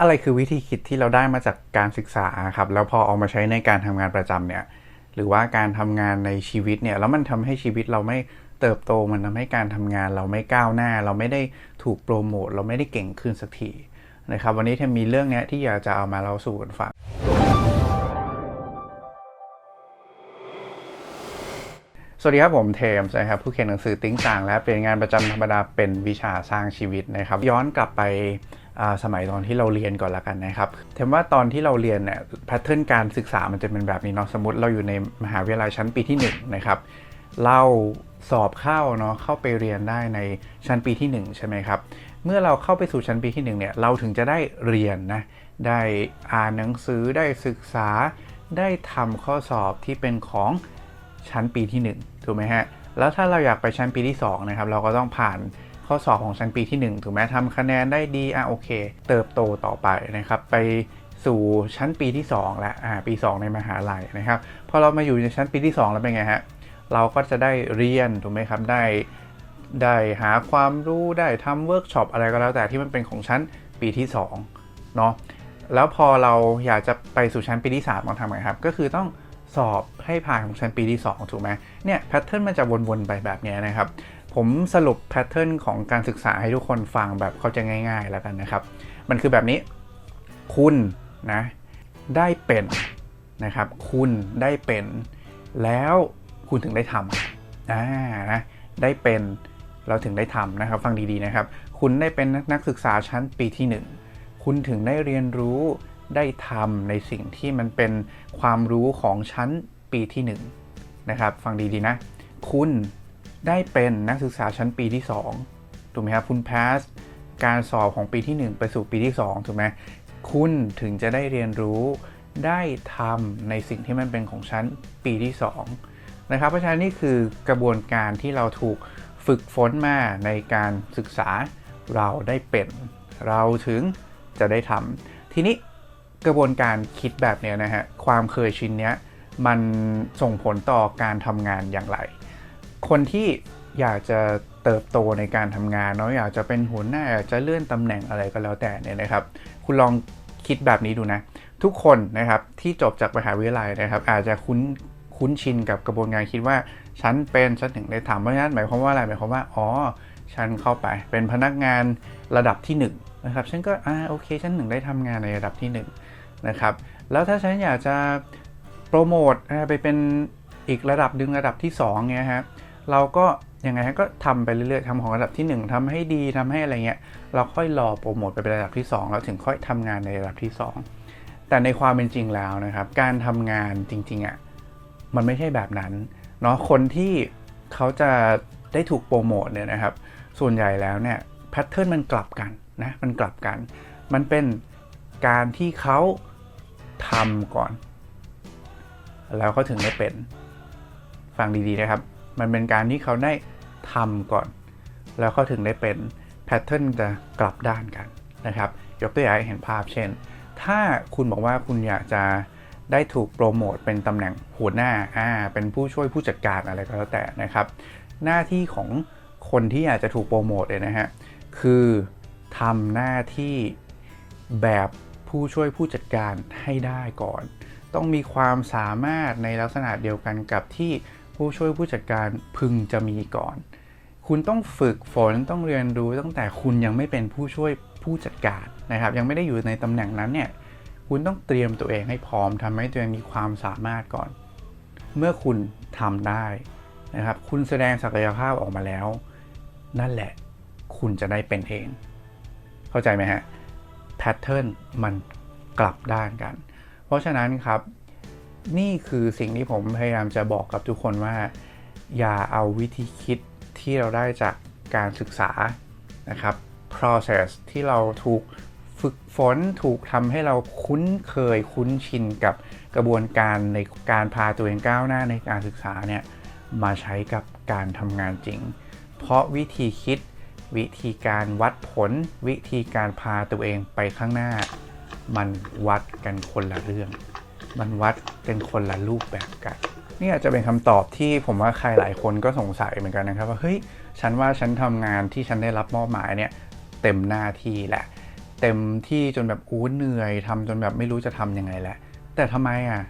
อะไรคือวิธีคิดที่เราได้มาจากการศึกษาครับ แล้วพอเอามาใช้ในการทำงานประจำเนี่ย หรือว่าการทำงานในชีวิตเนี่ย แล้วมันทำให้ชีวิตเราไม่เติบโต มันทำให้การทำงานเราไม่ก้าวหน้า เราไม่ได้ถูกโปรโมท เราไม่ได้เก่งขึ้นสักทีนะครับ วันนี้เทมมีเรื่องนี้ที่อยากจะเอามาเล่าสู่กันฟัง สวัสดีครับผมเทมส์นะครับผู้เขียนหนังสือติ้งต่าง และเปลี่ยนงานประจำธรรมดาเป็นวิชาสร้างชีวิตนะครับ ย้อนกลับไปสมัยตอนที่เราเรียนก่อนละกันนะครับเทมว่าตอนที่เราเรียนเนี่ยแพทเทิร์นการศึกษามันจะเป็นแบบนี้เนาะสมมติเราอยู่ในมหาวิทยาลัยชั้นปีที่1นะครับเราสอบเข้าเนาะเข้าไปเรียนได้ในชั้นปีที่ 1 ใช่ไหมครับ เมื่อเราเข้าไปสู่ชั้นปีที่ 1เนี่ยเราถึงจะได้เรียนนะได้อ่านหนังสือได้ศึกษาได้ทำข้อสอบที่เป็นของ ชั้นปีที่ 1 ถูกไหมฮะ แล้วถ้าเราอยากไปชั้นปีที่2นะครับเราก็ต้องผ่านข้อสอบของชั้นปีที่1ถูกไหมทำคะแนนได้ดีอะโอเค เติบโตต่อไปนะครับ ไปสู่ชั้นปีที่2แล้วอ่าปี 2 ในมหาลัยนะครับพอเรามาอยู่ในชั้นปีที่ 2 แล้วเป็นไงฮะเราก็จะได้เรียนถูกไหมครับได้ได้หาความรู้ได้ทำเวิร์กช็อปอะไรก็แล้วแต่ที่มันเป็นของชั้นปีที่2เนาะแล้วพอเราอยากจะไปสู่ชั้นปีที่3ต้องทำไงครับ ก็คือต้อง สอบให้ผ่านของชั้นปีที่ 2 ถูกไหมเนี่ยแพทเทิร์นมันจะวนๆไปแบบนี้นะครับ ผมสรุปแพทเทิร์นของการศึกษาให้ทุกคนฟังแบบเข้าใจง่ายๆแล้วกันนะครับ มันคือแบบนี้ คุณนะได้เป็นนะครับ คุณได้เป็น แล้วคุณถึงได้ทำอ่านะได้เป็นเราถึงได้ทำนะครับ ฟังดีๆนะครับ คุณได้เป็นนักศึกษาชั้นปีที่ 1 คุณถึงได้เรียนรู้ ได้ทำในสิ่งที่มันเป็นความรู้ของชั้นปีที่ 1 นะครับ ฟังดี ๆ นะ คุณได้เป็นนักศึกษาชั้นปีที่ 2 ถูกไหมครับ คุณ pass การสอบของปีที่ 1 ไปสู่ปีที่ 2 ถูกไหมคุณถึงจะได้เรียนรู้ได้ทำในสิ่งที่มันเป็นของชั้นปีที่ 2 นะครับ เพราะฉะนั้นนี่คือกระบวนการที่เราถูกฝึกฝนมาในการศึกษาเราได้เป็น เราถึงจะได้ทำทีนี้ กระบวนการคิดแบบเนี้ยนะฮะความเคยชินเนี้ยมันส่งผลต่อการทำงานอย่างไร คนที่อยากจะเติบโตในการทำงานเนาะอยากจะเป็นหัวหน้าอยากจะเลื่อนตำแหน่งอะไรก็แล้วแต่เนี่ยนะครับ คุณลองคิดแบบนี้ดูนะ ทุกคนนะครับที่จบจากมหาวิทยาลัยนะครับ อาจจะคุ้นคุ้นชินกับกระบวนการคิดว่าฉันเป็นฉันถึงได้ทำเพราะฉะนั้นหมายความว่าอะไรหมายความว่าอ๋อ ฉันเข้าไปเป็นพนักงานระดับที่1นนะครับฉันก็อ่าโอเคฉันถึงได้ทำงานในระดับที่1นะครับแล้วถ้าฉันอยากจะโปรโมทไปเป็นอีกระดับดึงระดับที่2เงี้ยฮะเราก็ยังไงก็ทำไปเรื่อยๆทำของระดับที่ 1ทำให้ดีทำให้อะไรเงี้ยเราค่อยรอโปรโมทไปเป็นระดับที่ 2 แล้วถึงค่อยทำงานในระดับที่ 2 แต่ในความเป็นจริงแล้วนะครับ การทำงานจริงๆอะ่ะมันไม่ใช่แบบนั้นเนาะคนที่เขาจะได้ถูกโปรโมทเนี่ยนะครับ ส่วนใหญ่แล้วเนี่ยแพทเทิร์นมันกลับกันนะมันกลับกัน มันเป็นการที่เขาทำก่อน แล้วเขาถึงได้เป็นฟังดีๆนะครับ มันเป็นการที่เขาได้ทำก่อน แล้วเขาถึงได้เป็นแพทเทิร์นจะกลับด้านกันนะครับ ยกตัวอย่างให้เห็นภาพเช่น ถ้าคุณบอกว่าคุณอยากจะได้ถูกโปรโมทเป็นตำแหน่งหัวหน้าอ่าเป็นผู้ช่วยผู้จัดการอะไรก็แล้วแต่นะครับ หน้าที่ของ คนที่อยากจะถูกโปรโมทเนี่ยนะฮะ คือทำหน้าที่แบบผู้ช่วยผู้จัดการให้ได้ก่อน ต้องมีความสามารถในลักษณะเดียวกันกับที่ผู้ช่วยผู้จัดการพึงจะมีก่อน คุณต้องฝึกฝนต้องเรียนรู้ตั้งแต่คุณยังไม่เป็นผู้ช่วยผู้จัดการนะครับ ยังไม่ได้อยู่ในตำแหน่งนั้นเนี่ยคุณต้องเตรียมตัวเองให้พร้อมทำให้ตัวเองมีความสามารถก่อน เมื่อคุณทำได้นะครับ คุณแสดงศักยภาพออกมาแล้ว นั่นแหละ คุณจะได้เป็นเอง เข้าใจไหมฮะแพทเทิร์นมันกลับด้านกัน เพราะฉะนั้นครับ นี่คือสิ่งที่ผมพยายามจะบอกกับทุกคนว่า อย่าเอาวิธีคิดที่เราได้จากการศึกษานะครับ process ที่เราถูกฝึกฝนถูกทำให้เราคุ้นเคยคุ้นชินกับกระบวนการในการพาตัวเองก้าวหน้าในการศึกษาเนี่ยมาใช้กับการทำงานจริง เพราะวิธีคิด วิธีการวัดผล วิธีการพาตัวเองไปข้างหน้า มันวัดกันคนละเรื่อง มันวัดกันคนละรูปแบบกันนี่อาจจะเป็นคำตอบที่ผมว่าใครหลายคนก็สงสัยเหมือนกันนะครับว่าเฮ้ยฉันว่าฉันทำงานที่ฉันได้รับมอบหมายเนี่ยเต็มหน้าที่แหละ เต็มที่จนแบบอู้เหนื่อยทำจนแบบไม่รู้จะทำยังไงแหละ แต่ทำไมอะ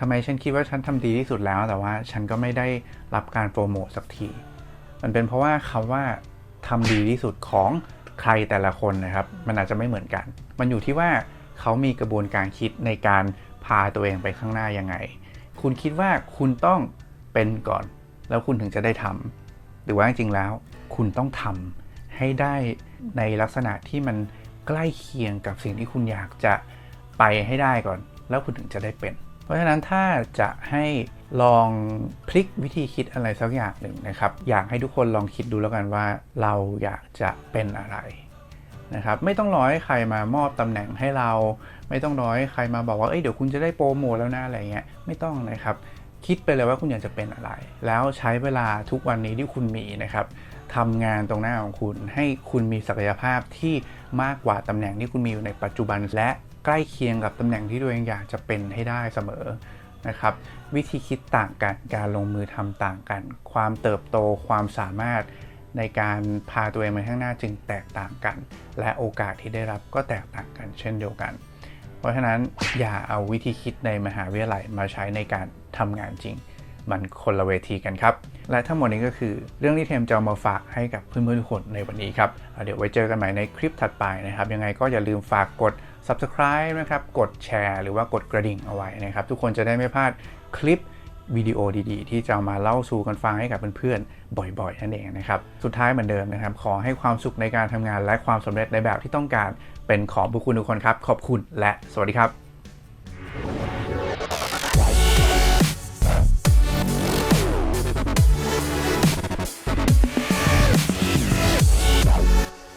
ทำไมฉันคิดว่าฉันทำดีที่สุดแล้ว แต่ว่าฉันก็ไม่ได้รับการโปรโมทสักที มันเป็นเพราะว่าคำว่าทำดีที่สุดของใครแต่ละคนนะครับ มันอาจจะไม่เหมือนกัน มันอยู่ที่ว่าเขามีกระบวนการคิดในการพาตัวเองไปข้างหน้ายังไง คุณคิดว่าคุณต้องเป็นก่อน แล้วคุณถึงจะได้ทำหรือว่าจริงๆแล้ว คุณต้องทำให้ได้ในลักษณะที่มันใกล้เคียงกับสิ่งที่คุณอยากจะไปให้ได้ก่อน แล้วคุณถึงจะได้เป็น เพราะฉะนั้นถ้าจะให้ลองพลิกวิธีคิดอะไรสักอย่างหนึ่งนะครับ อยากให้ทุกคนลองคิดดูแล้วกันว่าเราอยากจะเป็นอะไรนะครับไม่ต้องรอให้ใครมามอบตำแหน่งให้เรา ไม่ต้องรอให้ใครมาบอกว่าเอ้ยเดี๋ยวคุณจะได้โปรโมทแล้วนะอะไรเงี้ยไม่ต้องนะครับ คิดไปเลยว่าคุณอยากจะเป็นอะไร แล้วใช้เวลาทุกวันนี้ที่คุณมีนะครับทำงานตรงหน้าของคุณให้คุณมีศักยภาพที่มากกว่าตำแหน่งที่คุณมีอยู่ในปัจจุบันและ ใกล้เคียงกับตำแหน่งที่ตัวเองอยากจะเป็นให้ได้เสมอนะครับ วิธีคิดต่างกันการลงมือทำต่างกัน ความเติบโตความสามารถในการพาตัวเองไปข้างหน้าจึงแตกต่างกัน และโอกาสที่ได้รับก็แตกต่างกันเช่นเดียวกัน เพราะฉะนั้นอย่าเอาวิธีคิดในมหาวิทยาลัยมาใช้ในการทำงานจริง มันคนละเวทีกันครับ และทั้งหมดนี้ก็คือเรื่องที่เทมจะเอมาฝากให้กับเพื่อนๆทุกคนในวันนี้ครับ เดี๋ยวไว้เจอกันใหม่ในคลิปถัดไปนะครับ ยังไงก็อย่าลืมฝากกด subscribe นะครับ กดแชร์ หรือว่ากดกระดิ่งเอาไว้นะครับ ทุกคนจะได้ไม่พลาดคลิปวิดีโอดีๆ ที่จะามาเล่าสู่กันฟังให้กับเพื่อนๆ บ่อยๆ นั่นเองนะครับ สุดท้ายเหมือนเดิมนะครับ ขอให้ความสุขในการทำงานและความสำเร็จในแบบที่ต้องการเป็นของบุคคลทุกคนครับ ขอบคุณและสวัสดีครับ